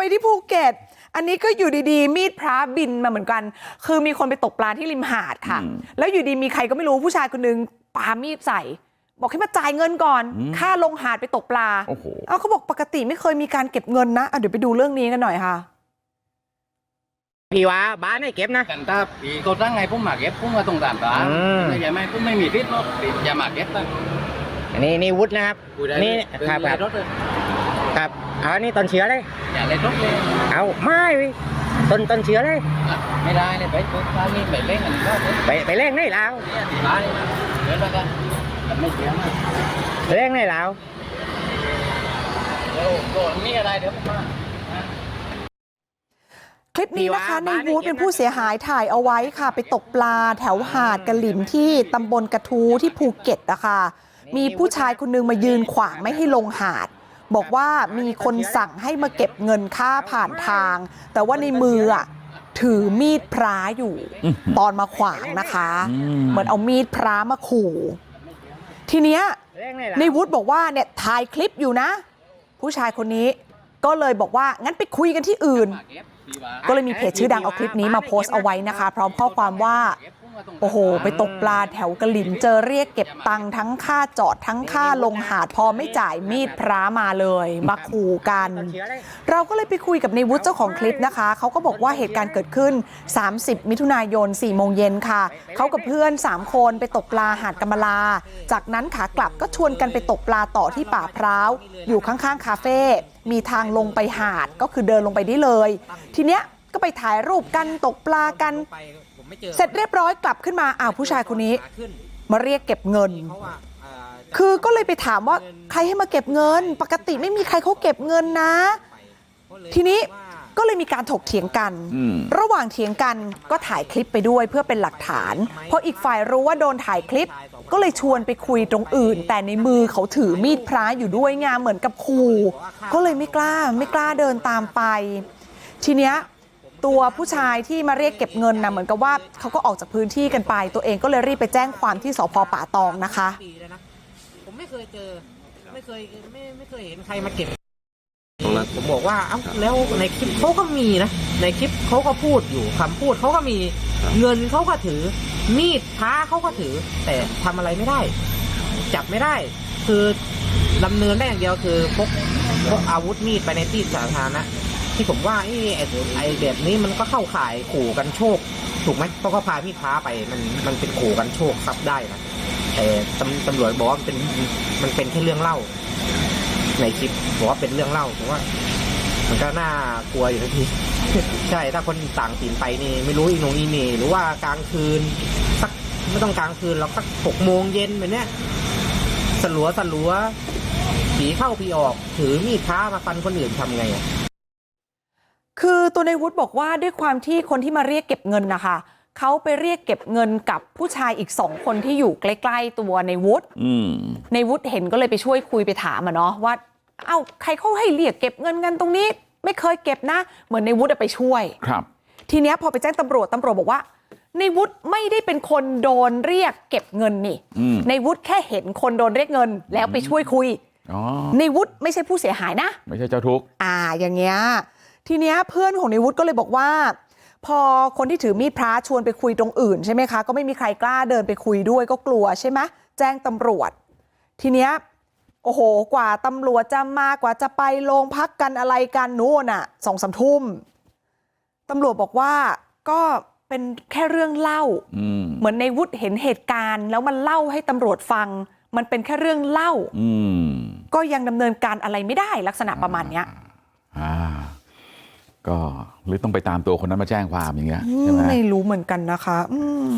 ไปที่ภูเก็ต อันนี้ก็อยู่ดีๆ มีดพระบินมาเหมือนกัน คือมีคนไปตกปลาที่ริมหาดค่ะอืมแล้วอยู่ดีมีใครก็ไม่รู้ผู้ชายคนนึงปามีดใส่ บอกให้มาจ่ายเงินก่อนอืมค่าลงหาดไปตกปลาโอ้โหเอาเขาบอกปกติไม่เคยมีการเก็บเงินนะอะเดี๋ยวไปดูเรื่องนี้กันหน่อยค่ะพี่ว่าบ้านให้เก็บนะกันถ้าปีเขาตั้งไงผมมาเก็บผมก็ต้องตามตามอืมไม่ใช่ไหมผมไม่มีพิษหรอกอย่ามาเก็บนะอันนี้นี่วุฒินะครับคุยได้นี่เลยครับเป็นครับไรถเลยครับเอาอันนี้ต้นเชื้อเลย อย่าเลยรถเลยเอาไม่พี่ต้นต้นเชื้อเลย อะไม่ได้เลยไปไปทางนี้ไปเล่นกันก็เล่นไปไปเร่งได้แล้วเนี่ยที่บ้านนี่นะเดินแล้วกันแต่ไม่เสียมากเร่งได้แล้วเดี๋ยวโดนนี่อะไรเดี๋ยวผมมา คลิปนี้นะคะพี่ในว่าวูดบ้านในเป็นผู้เสียหายถ่ายเอาไว้ค่ะ ไปตกปลาแถวหาดกะหลิมที่ตำบลกระทู้ที่ภูเก็ตนะคะมีผู้ชายคนนึงมายืนขวางไม่ให้ลงหาด บอกว่ามีคนสั่งให้มาเก็บเงินค่าผ่านทางแต่ว่าในมืออะถือมีดพระอยู่อื้อหือตอนมาขวางนะคะอืมเหมือนเอามีดพระมาขู่ทีเนี้ยเร่งได้แล้วในวุฒิบอกว่าเนี่ยถ่ายคลิปอยู่นะ ผู้ชายคนนี้ก็เลยบอกว่างั้นไปคุยกันที่อื่นมาเก็บที่บ้านก็เลยมีเพจชื่อดังเอาคลิปนี้มาโพสต์เอาไว้นะคะ พร้อมข้อความว่า เก็บผมก็ต้งตามโอ้โห ไปตกปลาแถวกะหลิมเจอเรียกเก็บตังค์ทั้งค่าจอดทั้งค่าลงหาดพอไม่จ่ายมีดพระมาเลยมาขู่กันต้นเชื้อเลยเราก็เลยไปคุยกับในวุฒิเจ้าของคลิปนะคะ เขาก็บอกว่าเหตุการณ์เกิดขึ้น 30 มิถุนายน4โมงเย็นค่ะ เขากับเพื่อน 3 คนไปตกปลาหาดกำมะลา จากนั้นขากลับก็ชวนกันไปตกปลาต่อที่ป่าพร้าว อยู่ข้างๆ คาเฟ่มีทางลงไปหาดก็คือเดินลงไปได้เลย ทีเนี้ยก็ไปถ่ายรูปกันตกปลากัน เสร็จเรียบร้อยกลับขึ้นมาอ้าวผู้ชายคนนี้ มาเรียกเก็บเงิน คือก็เลยไปถามว่าใครให้มาเก็บเงิน ปกติไม่มีใครเขาเก็บเงินนะ ทีนี้ก็เลยมีการถกเถียงกันอืมระหว่างเถียงกันก็ถ่ายคลิปไปด้วยเพื่อเป็นหลักฐานพออีกฝ่ายรู้ว่าโดนถ่ายคลิป ก็เลยชวนไปคุยตรงอื่น แต่ในมือเขาถือมีดพระอยู่ด้วยไงเหมือนกับขู่ก็เลยไม่กล้าไม่กล้าเดินตามไป ทีเนี้ย ตัวผู้ชายที่มาเรียกเก็บเงินนะเหมือนกับว่าเขาก็ออกจากพื้นที่กันไป ตัวเองก็เลยรีบไปแจ้งความที่สพป่าตองนะคะปีแล้วนะผมไม่เคยเจอไม่เคยไม่ไม่เคยเห็นใครมาเก็บผมบอกว่าเอ้าแล้วในคลิปเขาก็มีนะในคลิปเขาก็พูดอยู่คำพูดเขาก็มีเงินเขาก็ถือ มีดพ้าเขาก็ถือ แต่ทำอะไรไม่ได้ จับไม่ได้ คือดำเนินได้อย่างเดียวคือพกพกอาวุธมีดไปในที่สาธารณะ ที่ผมว่าไอ้ไอ้แบบนี้มันก็เข้าข่ายขู่กันโชค ถูกไหมเพราะเขาพามีดพ้าไปมันมันเป็นขู่กันโชคทรัพย์ได้นะแต่ตำตำรวจบอกว่ามันเป็นมันเป็นแค่เรื่องเล่า ในคลิปบอกว่าเป็นเรื่องเล่าผมว่า มันก็น่ากลัวอยู่ทันทีใช่ถ้าคนต่างถิ่นไปนี่ ไม่รู้อีโหนงอีเน่หรือว่ากลางคืน สักไม่ต้องกลางคืนเราสักหกโมงเย็นแบบเนี้ยสลัวสลัวผีเข้าผีออก ถือมีดพระมาฟันคนอื่นทำไงอะ คือตัวในวุฒิบอกว่าด้วยความที่คนที่มาเรียกเก็บเงินนะคะเขาไปเรียกเก็บเงินกับผู้ชายอีกสองคนที่อยู่ใกล้ๆตัวในวุฒิอืมในวุฒิเห็นก็เลยไปช่วยคุยไปถามอะเนาะว่าเอ้าใครเขาให้เรียกเก็บเงินกันตรงนี้ ไม่เคยเก็บนะ เหมือนในวุฒิอะไปช่วยครับ ทีเนี้ยพอไปแจ้งตำรวจตำรวจบอกว่า ในวุฒิไม่ได้เป็นคนโดนเรียกเก็บเงินนี่อืมในวุฒิแค่เห็นคนโดนเรียกเงิน แล้วไปช่วยคุยอ๋อในวุฒิไม่ใช่ผู้เสียหายนะ ไม่ใช่เจ้าทุกข์อ่า อย่างเงี้ย ทีเนี้ยเพื่อนของในวุฒิก็เลยบอกว่า พอคนที่ถือมีดพระชวนไปคุยตรงอื่นใช่ไหมคะก็ไม่มีใครกล้าเดินไปคุยด้วยก็กลัวใช่ไหมแจ้งตำรวจ ทีเนี้ยโอ้โห กว่าตำรวจจะมากว่าจะไปโรงพักกันอะไรกันนู่นอะสองสามทุ่มตำรวจบอกว่าก็เป็นแค่เรื่องเล่าอืมเหมือนในวุฒิเห็นเหตุการณ์ แล้วมันเล่าให้ตำรวจฟัง มันเป็นแค่เรื่องเล่าอืมก็ยังดำเนินการอะไรไม่ได้ลักษณะประมาณเนี้ยอ่า ก็หรือต้องไปตามตัวคนนั้นมาแจ้งความอย่างเงี้ยใช่ไหมไม่รู้เหมือนกันนะคะอืม